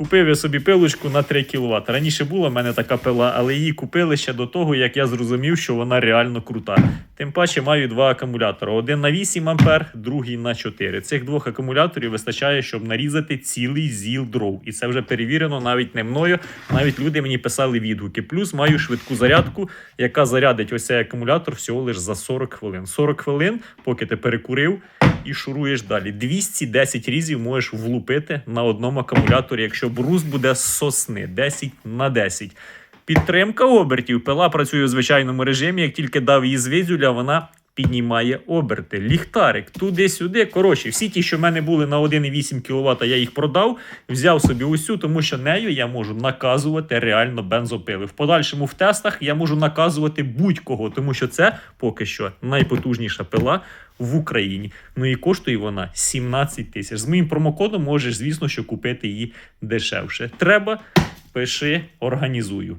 Купив я собі пилочку на 3 кВт. Раніше була в мене така пила, але її купили ще до того, як я зрозумів, що вона реально крута. Тим паче маю два акумулятори: один на 8 А, другий на 4. Цих двох акумуляторів вистачає, щоб нарізати цілий зіл дров. І це вже перевірено навіть не мною. Навіть люди мені писали відгуки. Плюс маю швидку зарядку, яка зарядить ось цей акумулятор всього лише за 40 хвилин. 40 хвилин, поки ти перекурив і шуруєш далі. 210 різів можеш влупити на одному акумуляторі, якщо брус буде з сосни 10 на 10. Підтримка обертів. Пила працює у звичайному режимі. Як тільки дав її з візюля, вона піднімає оберти. Ліхтарик туди-сюди. Коротше, всі ті, що в мене були на 1,8 кВт, я їх продав, взяв собі усю, тому що нею я можу наказувати реально бензопили. В подальшому в тестах я можу наказувати будь-кого, тому що це поки що найпотужніша пила в Україні. Ну і коштує вона 17 тисяч. З моїм промокодом можеш, звісно, що купити її дешевше. Треба, пиши, організую.